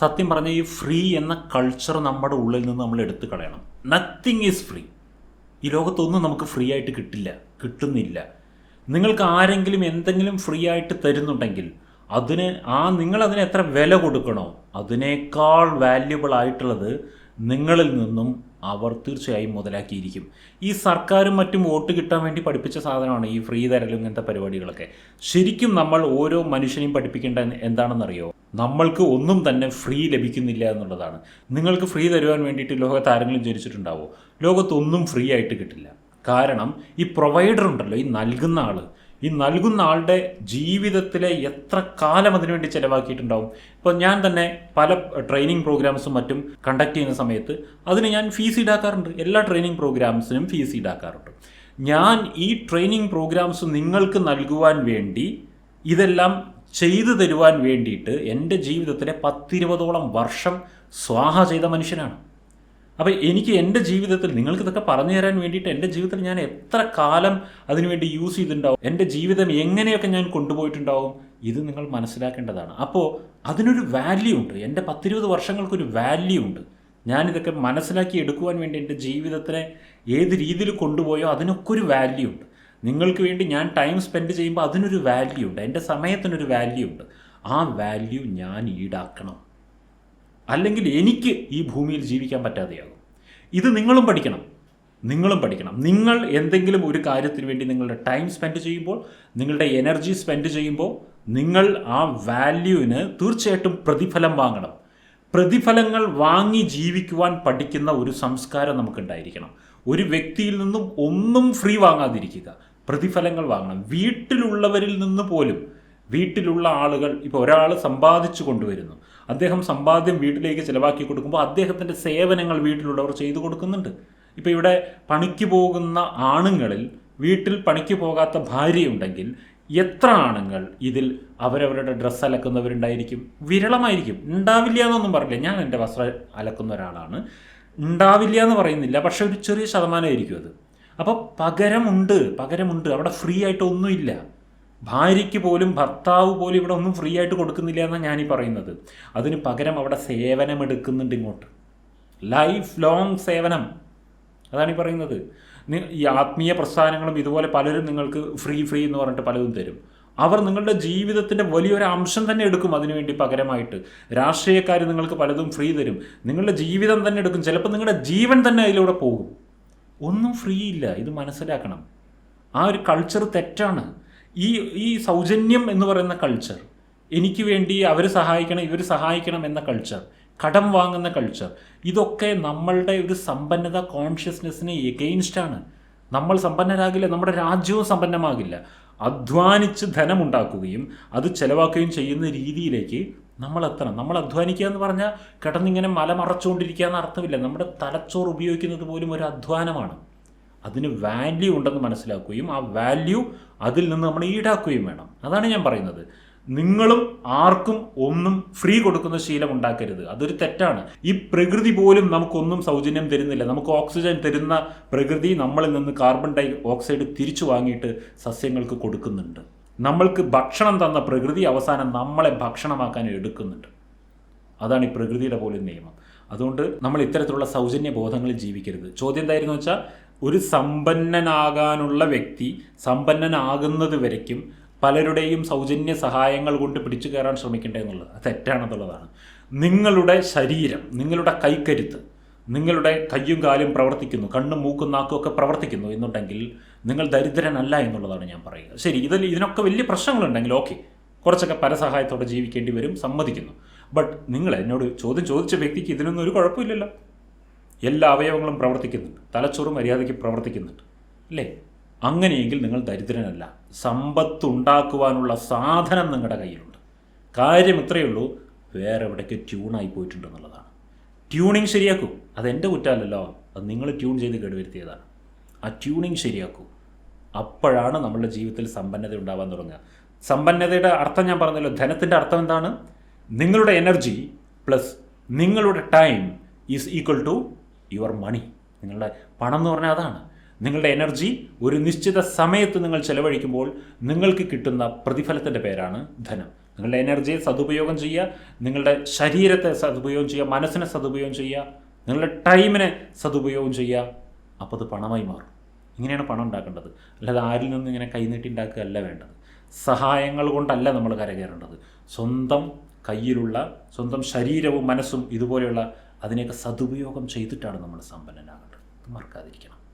സത്യം പറഞ്ഞാൽ ഈ ഫ്രീ എന്ന കൾച്ചർ നമ്മുടെ ഉള്ളിൽ നിന്ന് നമ്മൾ എടുത്തു കളയണം. നത്തിങ് ഈസ് ഫ്രീ ഈ ലോകത്തൊന്നും നമുക്ക് ഫ്രീ ആയിട്ട് കിട്ടില്ല കിട്ടുന്നില്ല. നിങ്ങൾക്ക് ആരെങ്കിലും എന്തെങ്കിലും ഫ്രീ ആയിട്ട് തരുന്നുണ്ടെങ്കിൽ അതിന് ആ നിങ്ങൾ അതിന് എത്ര വില കൊടുക്കണോ അതിനേക്കാൾ വാല്യുബിൾ ആയിട്ടുള്ളത് നിങ്ങളിൽ നിന്നും അവർ തീർച്ചയായും മുതലാക്കിയിരിക്കും. ഈ സർക്കാരും മറ്റും വോട്ട് കിട്ടാൻ വേണ്ടി പഠിപ്പിച്ച സാധനമാണ് ഈ ഫ്രീ തരലും ഇങ്ങനത്തെ പരിപാടികളൊക്കെ. ശരിക്കും നമ്മൾ ഓരോ മനുഷ്യനെയും പഠിപ്പിക്കേണ്ട എന്താണെന്നറിയോ? നമ്മൾക്ക് ഒന്നും തന്നെ ഫ്രീ ലഭിക്കുന്നില്ല എന്നുള്ളതാണ്. നിങ്ങൾക്ക് ഫ്രീ തരുവാൻ വേണ്ടിയിട്ട് ലോകത്ത് ആരെങ്കിലും ജനിച്ചിട്ടുണ്ടാവോ? ലോകത്തൊന്നും ഫ്രീ ആയിട്ട് കിട്ടില്ല. കാരണം ഈ പ്രൊവൈഡർ ഉണ്ടല്ലോ ഈ നൽകുന്ന ആൾ ഈ നൽകുന്ന ആളുടെ ജീവിതത്തിലെ എത്ര കാലം അതിനുവേണ്ടി ചിലവാക്കിയിട്ടുണ്ടാവും? ഇപ്പോൾ ഞാൻ തന്നെ പല ട്രെയിനിങ് പ്രോഗ്രാംസും മറ്റും കണ്ടക്ട് ചെയ്യുന്ന സമയത്ത് അതിന് ഞാൻ ഫീസ് ഈടാക്കാറുണ്ട്. എല്ലാ ട്രെയിനിങ് പ്രോഗ്രാംസിനും ഫീസ് ഈടാക്കാറുണ്ട്. ഞാൻ ഈ ട്രെയിനിങ് പ്രോഗ്രാംസ് നിങ്ങൾക്ക് നൽകുവാൻ വേണ്ടി ഇതെല്ലാം ചെയ്തു തരുവാൻ വേണ്ടിയിട്ട് എന്റെ ജീവിതത്തിലെ പത്തിരുപതോളം വർഷം സ്വാഹ ചെയ്ത മനുഷ്യനാണ്. അപ്പോൾ എനിക്ക് എന്റെ ജീവിതത്തിൽ നിങ്ങൾക്ക് ഇതൊക്കെ പറഞ്ഞു തരാൻ വേണ്ടിയിട്ട് എന്റെ ജീവിതത്തിൽ ഞാൻ എത്ര കാലം അതിനുവേണ്ടി യൂസ് ചെയ്തിട്ടുണ്ടാവും? എന്റെ ജീവിതം എങ്ങനെയൊക്കെ ഞാൻ കൊണ്ടുപോയിട്ടുണ്ടാവും? ഇത് നിങ്ങൾ മനസ്സിലാക്കേണ്ടതാണ്. അപ്പോൾ അതിനൊരു വാല്യൂ ഉണ്ട്. എന്റെ പത്തിരുപത് വർഷങ്ങൾക്കൊരു വാല്യൂ ഉണ്ട്. ഞാനിതൊക്കെ മനസ്സിലാക്കി എടുക്കുവാൻ വേണ്ടി എന്റെ ജീവിതത്തിനെ ഏത് രീതിയിൽ കൊണ്ടുപോയോ അതിനൊക്കെ ഒരു വാല്യൂ ഉണ്ട്. നിങ്ങൾക്ക് വേണ്ടി ഞാൻ ടൈം സ്പെൻഡ് ചെയ്യുമ്പോൾ അതിനൊരു വാല്യൂ ഉണ്ട്. എന്റെ സമയത്തിനൊരു വാല്യൂ ഉണ്ട്. ആ വാല്യൂ ഞാൻ ഈടാക്കണം. അല്ലെങ്കിൽ എനിക്ക് ഈ ഭൂമിയിൽ ജീവിക്കാൻ പറ്റാതെയാകും. ഇത് നിങ്ങളും പഠിക്കണം. നിങ്ങളും പഠിക്കണം. നിങ്ങൾ എന്തെങ്കിലും ഒരു കാര്യത്തിന് വേണ്ടി നിങ്ങളുടെ ടൈം സ്പെൻഡ് ചെയ്യുമ്പോൾ നിങ്ങളുടെ എനർജി സ്പെൻഡ് ചെയ്യുമ്പോൾ നിങ്ങൾ ആ വാല്യൂവിന് തീർച്ചയായിട്ടും പ്രതിഫലം വാങ്ങണം. പ്രതിഫലങ്ങൾ വാങ്ങി ജീവിക്കുവാൻ പഠിക്കുന്ന ഒരു സംസ്കാരം നമുക്കുണ്ടായിരിക്കണം. ഒരു വ്യക്തിയിൽ നിന്നും ഒന്നും ഫ്രീ വാങ്ങാതിരിക്കുക. പ്രതിഫലങ്ങൾ വാങ്ങണം. വീട്ടിലുള്ളവരിൽ നിന്ന് പോലും വീട്ടിലുള്ള ആളുകൾ ഇപ്പോൾ ഒരാൾ സമ്പാദിച്ചു കൊണ്ടുവരുന്നു. അദ്ദേഹം സമ്പാദ്യം വീട്ടിലേക്ക് ചിലവാക്കി കൊടുക്കുമ്പോൾ അദ്ദേഹത്തിന്റെ സേവനങ്ങൾ വീട്ടിലുള്ളവർ ചെയ്തു കൊടുക്കുന്നുണ്ട്. ഇപ്പോൾ ഇവിടെ പണിക്ക് പോകുന്ന ആണുങ്ങളിൽ വീട്ടിൽ പണിക്ക് പോകാത്ത ഭാര്യയുണ്ടെങ്കിൽ എത്ര ആണുങ്ങൾ ഇതിൽ അവരവരുടെ ഡ്രസ്സ് അലക്കുന്നവരുണ്ടായിരിക്കും? വിരളമായിരിക്കും. ഉണ്ടാവില്ല എന്നൊന്നും പറയില്ല. ഞാൻ എന്റെ വസ്ത്രം അലക്കുന്ന ഒരാളാണ്. ഉണ്ടാവില്ല എന്ന് പറയുന്നില്ല. പക്ഷെ ഒരു ചെറിയ ശതമാനമായിരിക്കും അത്. അപ്പോൾ പകരമുണ്ട്. പകരമുണ്ട്. അവിടെ ഫ്രീ ആയിട്ട് ഒന്നുമില്ല. ഭാര്യയ്ക്ക് പോലും ഭർത്താവ് പോലും ഇവിടെ ഒന്നും ഫ്രീ ആയിട്ട് കൊടുക്കുന്നില്ല എന്നാണ് ഞാനീ പറയുന്നത്. അതിന് പകരം അവിടെ സേവനം എടുക്കുന്നുണ്ട് ഇങ്ങോട്ട്. ലൈഫ് ലോങ് സേവനം. അതാണ് ഈ പറയുന്നത്. ഈ ആത്മീയ പ്രസ്ഥാനങ്ങളും ഇതുപോലെ പലരും നിങ്ങൾക്ക് ഫ്രീ ഫ്രീ എന്ന് പറഞ്ഞിട്ട് പലതും തരും. അവർ നിങ്ങളുടെ ജീവിതത്തിന്റെ വലിയൊരു അംശം തന്നെ എടുക്കും അതിനുവേണ്ടി പകരമായിട്ട്. രാഷ്ട്രീയക്കാർ നിങ്ങൾക്ക് പലതും ഫ്രീ തരും. നിങ്ങളുടെ ജീവിതം തന്നെ എടുക്കും. ചിലപ്പോൾ നിങ്ങളുടെ ജീവൻ തന്നെ അതിലൂടെ പോകും. ഒന്നും ഫ്രീ ഇല്ല. ഇത് മനസ്സിലാക്കണം. ആ ഒരു കൾച്ചർ തെറ്റാണ്. ഈ ഈ സൗജന്യം എന്ന് പറയുന്ന കൾച്ചർ എനിക്ക് വേണ്ടി അവർ സഹായിക്കണം ഇവർ സഹായിക്കണം എന്ന കൾച്ചർ കടം വാങ്ങുന്ന കൾച്ചർ ഇതൊക്കെ നമ്മളുടെ ഒരു സമ്പന്നത കോൺഷ്യസ്നെസ്സിന് എഗെയിൻസ്റ്റാണ് നമ്മൾ സമ്പന്നരാകില്ല നമ്മുടെ രാജ്യവും സമ്പന്നമാകില്ല. അധ്വാനിച്ച് ധനമുണ്ടാക്കുകയും അത് ചെലവാക്കുകയും ചെയ്യുന്ന രീതിയിലേക്ക് നമ്മൾ എത്തണം. നമ്മൾ അധ്വാനിക്കുക എന്ന് പറഞ്ഞാൽ കിടന്നിങ്ങനെ മല മറച്ചുകൊണ്ടിരിക്കുക എന്ന അർത്ഥമില്ല. നമ്മുടെ തലച്ചോറ് ഉപയോഗിക്കുന്നത് പോലും ഒരു അധ്വാനമാണ്. അതിന് വാല്യൂ ഉണ്ടെന്ന് മനസ്സിലാക്കുകയും ആ വാല്യൂ അതിൽ നിന്ന് നമ്മൾ ഈടാക്കുകയും വേണം. അതാണ് ഞാൻ പറയുന്നത്. നിങ്ങളും ആർക്കും ഒന്നും ഫ്രീ കൊടുക്കുന്ന ശീലം ഉണ്ടാക്കരുത്. അതൊരു തെറ്റാണ്. ഈ പ്രകൃതി പോലും നമുക്കൊന്നും സൗജന്യം തരുന്നില്ല. നമുക്ക് ഓക്സിജൻ തരുന്ന പ്രകൃതി നമ്മളിൽ നിന്ന് കാർബൺ ഡൈ ഓക്സൈഡ് തിരിച്ചു വാങ്ങിയിട്ട് സസ്യങ്ങൾക്ക് കൊടുക്കുന്നുണ്ട്. നമ്മൾക്ക് ഭക്ഷണം തന്ന പ്രകൃതി അവസാനം നമ്മളെ ഭക്ഷണമാക്കാൻ എടുക്കുന്നുണ്ട്. അതാണ് ഈ പ്രകൃതിയുടെ പോലും നിയമം. അതുകൊണ്ട് നമ്മൾ ഇത്തരത്തിലുള്ള സൗജന്യ ബോധങ്ങളിൽ ജീവിക്കരുത്. ചോദ്യം എന്തായിരുന്നു വെച്ചാൽ ഒരു സമ്പന്നനാകാനുള്ള വ്യക്തി സമ്പന്നനാകുന്നത് വരയ്ക്കും പലരുടെയും സൗജന്യ സഹായങ്ങൾ കൊണ്ട് പിടിച്ചു കയറാൻ ശ്രമിക്കേണ്ടത് എന്നുള്ളത്. തെറ്റാണെന്നുള്ളതാണ്. നിങ്ങളുടെ ശരീരം നിങ്ങളുടെ കൈക്കരുത്ത് നിങ്ങളുടെ കയ്യും കാലും പ്രവർത്തിക്കുന്നു കണ്ണും മൂക്കും നാക്കും ഒക്കെ പ്രവർത്തിക്കുന്നു എന്നുണ്ടെങ്കിൽ നിങ്ങൾ ദരിദ്രനല്ല എന്നുള്ളതാണ് ഞാൻ പറയുക. ശരി ഇതിൽ ഇതിനൊക്കെ വലിയ പ്രശ്നങ്ങളുണ്ടെങ്കിൽ ഓക്കെ കുറച്ചൊക്കെ പരസഹായത്തോടെ ജീവിക്കേണ്ടി വരും സമ്മതിക്കുന്നു. ബട്ട് നിങ്ങൾ എന്നോട് ചോദ്യം ചോദിച്ച വ്യക്തിക്ക് ഇതിനൊന്നും ഒരു കുഴപ്പമില്ലല്ലോ. എല്ലാ അവയവങ്ങളും പ്രവർത്തിക്കുന്നുണ്ട്. തലച്ചോറും മര്യാദയ്ക്ക് പ്രവർത്തിക്കുന്നുണ്ട്. അല്ലേ? അങ്ങനെയെങ്കിൽ നിങ്ങൾ ദരിദ്രനല്ല. സമ്പത്തുണ്ടാക്കുവാനുള്ള സാധനം നിങ്ങളുടെ കയ്യിലുണ്ട്. കാര്യം ഇത്രയേ ഉള്ളൂ. വേറെ എവിടേക്ക് ട്യൂണായി പോയിട്ടുണ്ടെന്നുള്ളതാണ് ട്യൂണിങ് ശരിയാക്കൂ. അതെന്റെ കുറ്റമല്ലല്ലോ. അത് നിങ്ങൾ ട്യൂൺ ചെയ്ത് കേടുവരുത്തിയതാണ്. ആ ട്യൂണിങ് ശരിയാക്കൂ. അപ്പോഴാണ് നമ്മളുടെ ജീവിതത്തിൽ സമ്പന്നത ഉണ്ടാവാൻ തുടങ്ങുക. സമ്പന്നതയുടെ അർത്ഥം ഞാൻ പറഞ്ഞല്ലോ. ധനത്തിന്റെ അർത്ഥം എന്താണ്? നിങ്ങളുടെ എനർജി പ്ലസ് നിങ്ങളുടെ time is equal to your money. നിങ്ങളുടെ പണം എന്ന് പറഞ്ഞാൽ അതാണ്. നിങ്ങളുടെ എനർജി ഒരു നിശ്ചിത സമയത്ത് നിങ്ങൾ ചെലവഴിക്കുമ്പോൾ നിങ്ങൾക്ക് കിട്ടുന്ന പ്രതിഫലത്തിന്റെ പേരാണ് ധനം. നിങ്ങളുടെ എനർജിയെ സദുപയോഗം ചെയ്യുക നിങ്ങളുടെ ശരീരത്തെ സദുപയോഗം ചെയ്യുക മനസ്സിനെ സദുപയോഗം ചെയ്യുക നിങ്ങളുടെ ടൈമിനെ സദുപയോഗം ചെയ്യുക അപ്പോൾ അത് പണമായി മാറും. ഇങ്ങനെയാണ് പണം ഉണ്ടാക്കേണ്ടത്. അല്ലാതെ ആരിൽ നിന്ന് ഇങ്ങനെ കൈനീട്ടി ഉണ്ടാക്കുകയല്ല വേണ്ടത്. സഹായങ്ങൾ കൊണ്ടല്ല നമ്മൾ കരകയറേണ്ടത്. സ്വന്തം കയ്യിലുള്ള സ്വന്തം ശരീരവും മനസ്സും ഇതുപോലെയുള്ള അതിനെയൊക്കെ സദുപയോഗം ചെയ്തിട്ടാണ് നമ്മൾ സമ്പന്നനാകേണ്ടത്. മറക്കാതിരിക്കണം.